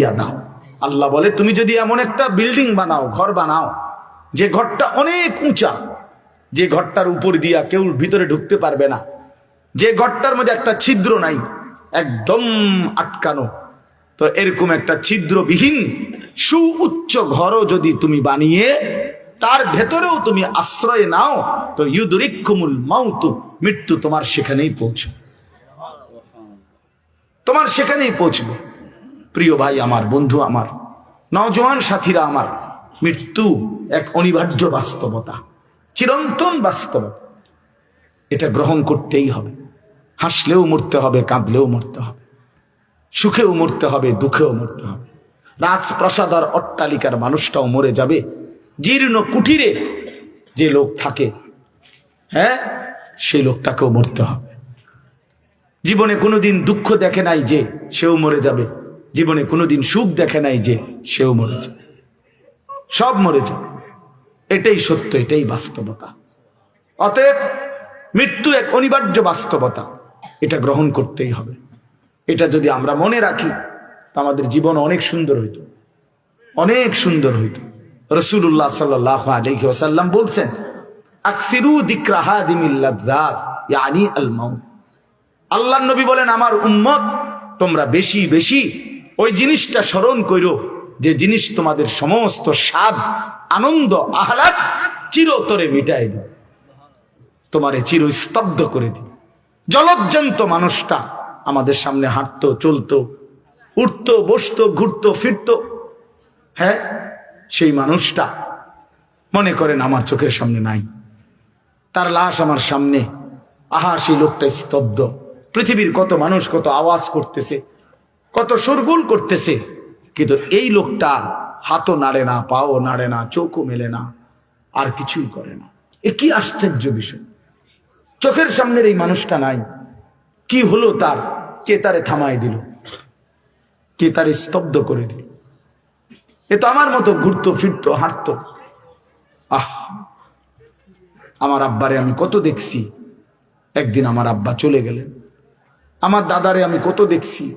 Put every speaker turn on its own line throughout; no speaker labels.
দিয়া দাও। আল্লাহ বলে, তুমি যদি এমন একটা বিল্ডিং বানাও, ঘর বানাও, যে ঘরটা অনেক উঁচা, যে ঘরটার উপর দিয়া কেউ ভিতরে ঢুকতে পারবে না, যে ঘরটার মধ্যে একটা ছিদ্র নাই, একদম আটকানো, তো এরকম একটা ছিদ্রবিহীন সুউচ্চ ঘরও যদি তুমি বানিয়ে, তার ভেতরেও তুমি আশ্রয় নাও, তো ইউদরিকুমুল মাউতু, মৃত্যু তোমার সেখানেই পৌঁছবে। তোমার সেখানেই পৌঁছবে। প্রিয় ভাই আমার, বন্ধু আমার, নওজোয়ান সাথীরা আমার, মৃত্যু এক অনিবার্য বাস্তবতা, চিরন্তন বাস্তবতা। এটা গ্রহণ করতেই হবে। হাসলেও মরতে হবে, কাঁদলেও মরতে হবে। সুখেও মরতে হবে, দুঃখেও মরতে হবে। রাজপ্রাসাদ আর অট্টালিকার মানুষটাও মরে যাবে। জীর্ণ কুটিরে যে লোক থাকে হ্যাঁ সেই লোকটাকেও মরতে হবে। জীবনে কোনোদিন দুঃখ দেখে নাই যে সেও মরে যাবে। জীবনে কোনোদিন সুখ দেখে নাই যে সেও মরে যাবে সব মরে যাবে এটাই সত্য, এটাই বাস্তবতা। অতএব মৃত্যু এক অনিবার্য বাস্তবতা। এটা গ্রহণ করতেই হবে। এটা যদি আমরা মনে রাখি আমাদের জীবন অনেক সুন্দর হইত। অনেক সুন্দর হইত। রসুল্লাহ সাল্লাহ আলাইহি ওয়াসাল্লাম বলছেন আল্লাহ নবী বলেন, আমার উম্মত, তোমরা বেশি বেশি ওই জিনিসটা স্মরণ করো যে জিনিস তোমাদের সমস্ত স্বাদ, আনন্দ, আহ্লাদ চিরতরে মিটাই দিবে। তোমারে চির স্তব্ধ করে দিবে। জলজ্জন্ত মানুষটা আমাদের সামনে হাঁটতো, চলতো, উঠতো, বসতো, ঘুরতো, ফিরতো। হ্যাঁ সেই মানুষটা মনে করেন আমার চোখের সামনে নাই। তার লাশ আমার সামনে। আহা, সেই লোকটা স্তব্ধ। পৃথিবীর কত মানুষ কত আওয়াজ করতেছে। কত সরগুল করতেছে। কিন্তু এই লোকটা হাতও নাড়ে না, পাও নাড়ে না, চোখও মেলে না, আর কিছুই করে না। এ কি আশ্চর্য বিষয়। চোখের সামনের এই মানুষটা নাই। কি হলো তার? কে তারে থামাই দিল? কে তারে স্তব্ধ করে দিল? এ তো আমার মতো ঘুরতো, ফিরতো, হাঁটতো। আহ! আমার আব্বারে আমি কত দেখছি। একদিন আমার আব্বা চলে গেলেন। আমার দাদারে আমি কত দেখছি।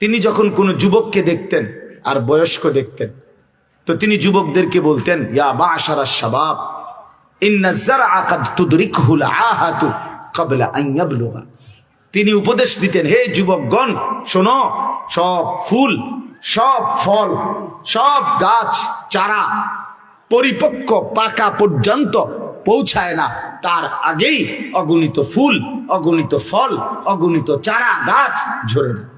তিনি যখন কোনো যুবককে দেখতেন আর বয়স্ক দেখতেন, তো তিনি যুবকদেরকে বলতেন, ইয়া মা আশারা ইয়াবলুগা। তিনি উপদেশ দিতেন, হে যুবকগণ, শোনো, সব ফুল, সব ফল, সব গাছ, চারা পরিপক্ক পাকা পর্যন্ত পৌঁছায় না। তার আগেই অগণিত ফুল, অগণিত ফল, অগণিত চারা, গাছ ঝরে যায়।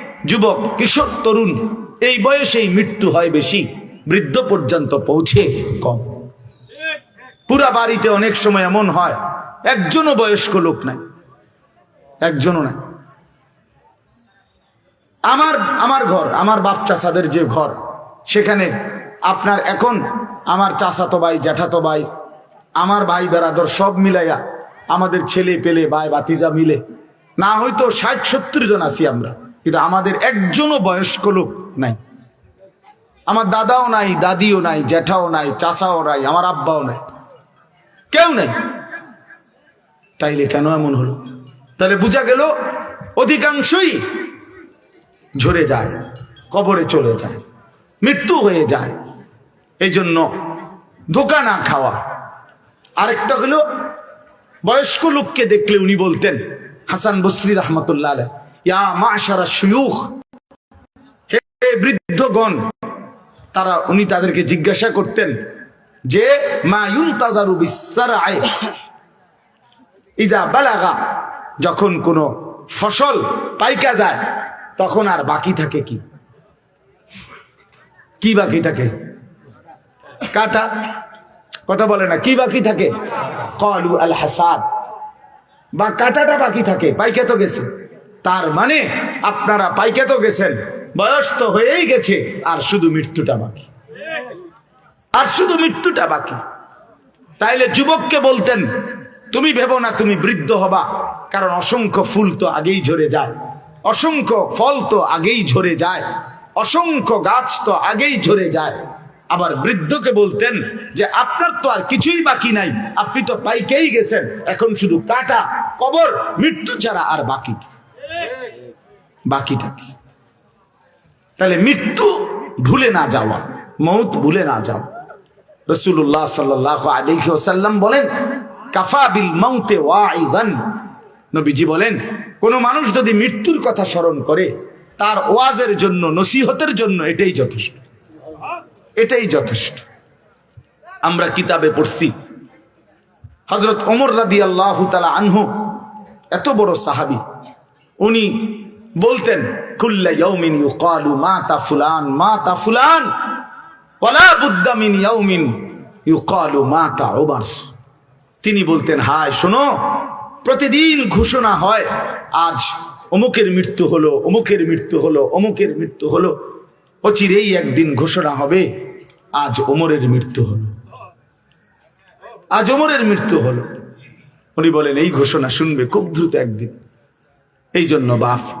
যুবক, কিশোর, তরুণ, এই বয়সেই মৃত্যু হয় বেশি, বৃদ্ধ পর্যন্ত পৌঁছে কম। পুরা বাড়িতে অনেক সময় এমন হয়, একজনও বয়স্ক লোক নাই, একজনও নাই। আমার আমার ঘর, আমার বাপ চাষাদের যে ঘর, সেখানে আপনার এখন আমার চাচাতো ভাই, জ্যাঠাতো ভাই, আমার ভাই বেড়াদর সব মিলাইয়া আমাদের ছেলে পেলে, ভাই বাতিজা মিলে, না হয়তো ষাট সত্তর জন আছি আমরা। কিন্তু আমাদের একজনও বয়স্ক লোক নাই। আমার দাদাও নাই, দাদিও নাই, জ্যাঠাও নাই, চাচাও নাই, আমার আব্বাও নাই। কেউ নেই। তাইলে কেন এমন হলো? তাহলে বোঝা গেল অধিকাংশই ঝরে যায়, কবরে চলে যায়, মৃত্যু হয়ে যায়। এই জন্য ধোকা না খাওয়া। আরেকটা হলো বয়স্ক লোককে দেখলে উনি বলতেন, হাসান বসরি রহমতুল্লাহ বৃদ্ধগণ, তারা উনি তাদেরকে জিজ্ঞাসা করতেন যে, মা ইউনতাজারু বিসসারআই? ইদা বালাগা, যখন কোনো ফসল পাইকা যায়, তখন আর বাকি থাকে কি? কি বাকি থাকে? কাটা? কথা বলে না, কি বাকি থাকে? কলু আল হাসাদ বা কাটাটা বাকি থাকে, পাইকে তো গেছে। তার মানে আপনারা পাইকে তো গেছেন। বয়স তো হয়েই গেছে, আর শুধু মৃত্যুটা বাকি। আর শুধু মৃত্যুটা বাকি। তাইলে যুবককে বলতেন, তুমি ভেবো না, তুমি বৃদ্ধ হবা। কারণ অসংখ্য ফুল তো আগেই ঝরে যায়। অসংখ্য ফল তো আগেই ঝরে যায়। অসংখ্য গাছ তো আগেই ঝরে যায়। আবার বৃদ্ধকে বলতেন যে, আপনার তো আর কিছুই বাকি নাই। আপনি তো পাইকেই গেছেন। এখন শুধু কাটা, কবর, মৃত্যু ছাড়া আর বাকি? বাকিটা কি? তাহলে মৃত্যু ভুলে না যাওয়া, মৌত ভুলে না যাওয়া। রসুল্লাহ সাল্লাহ আলাইহি ওয়াসাল্লাম বলেন, কাফা বিল মাউতে ওয়াইজান নবীজি বলেন, কোন মানুষ যদি মৃত্যুর কথা স্মরণ করে, তার ওয়াজের জন্য, নসিহতের জন্য এটাই যথেষ্ট। এটাই যথেষ্ট। আমরা কিতাবে পড়ছি হজরত ওমর রাদি আল্লাহ তালা আনহু, এত বড় সাহাবি, উনি বলতেন ফুলান ফুলান তিনি বলতেন, হায়, শোনো, প্রতিদিন ঘোষণা হয়, আজ অমুকের মৃত্যু হলো, অমুকের মৃত্যু হলো, অমুকের মৃত্যু হলো, অচিরেই একদিন ঘোষণা হবে, আজ ওমরের মৃত্যু হলো। আজ ওমরের মৃত্যু হলো। উনি বলেন, এই ঘোষণা শুনবে খুব দ্রুত একদিন। এই জন্য বাফ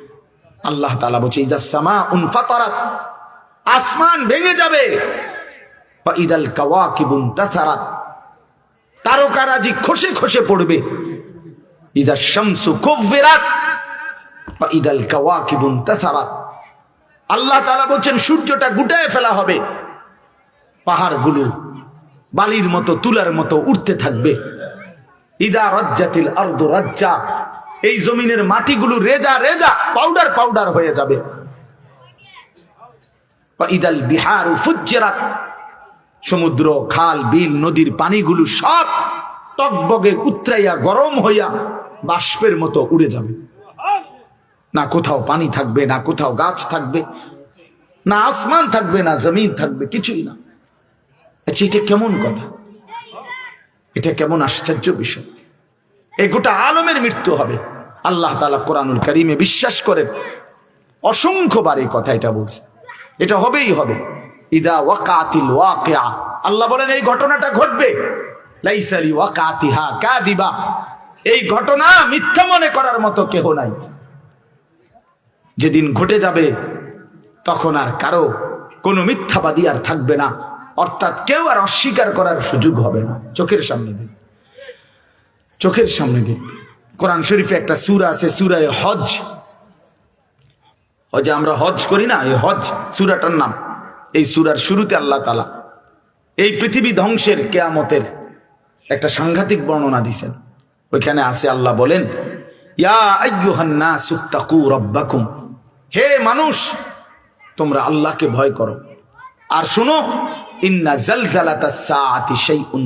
আল্লাহ তালা বলছে ইজা সামা উনফাতারাত আসমান ভেঙে যাবে। ইদাল কাওয়া কিবুন তাসারাত, তারকারাজি খসে খসে পড়বে। ইজা শামসু কুফিরাত ইদাল কাওয়া কিবুন তাসারাত। আল্লাহ তালা বলছেন, সূর্যটা গুটায় ফেলা হবে। পাহাড়গুলো বালির মতো, তুলার মতো উঠতে থাকবে। ইদা রাজ্জাতিল আরদু রাজ্জা এই জমিনের মাটিগুলো রেজা রেজা পাউডার পাউডার হয়ে যাবে। ইদাল বিহার সমুদ্র, খাল, বিল, নদীর পানিগুলো সব টকবগে উতরাইয়া গরম হইয়া বাষ্পের মতো উড়ে যাবে। না কোথাও পানি থাকবে, না কোথাও গাছ থাকবে, না আসমান থাকবে, না জমিন থাকবে, কিছুই না। আচ্ছা এটা কেমন কথা? এটা কেমন আশ্চর্য বিষয়। এই গোটা আলমের মৃত্যু হবে। আল্লাহ তালা কোরআনুল করিমে বিশ্বাস করেন। অসংখ্যবার এই কথা এটা বলছে। এটা হবেই হবে। ইদা ওয়াকাতিল ওয়াকিয়া। আল্লাহ বলেন, এই ঘটনাটা ঘটবে। লাইসালি ওয়াকাতিহা কাদিবা এই ঘটনা মিথ্যা মনে করার মতো কেহ নাই। যেদিন ঘটে যাবে, তখন আর কারও কোনো মিথ্যাবাদী আর থাকবে না। অর্থাৎ কেউ আর অস্বীকার করার সুযোগ হবে না। চোখের সামনে দিন। চোখের সামনে দিন। কোরআন শরীফে একটা সুরা আছে, সুরায় হজ হজে আমরা হজ করি না, এই হজ সুরাটার নাম। এই সুরার শুরুতে আল্লাহ তালা এই পৃথিবী ধ্বংসের কেয়ামতের একটা সাংঘাতিক বর্ণনা দিছেন ওইখানে আছে আল্লাহ বলেন হে মানুষ, তোমরা আল্লাহকে ভয় করো। আর শুনো, ইন্না শাইউন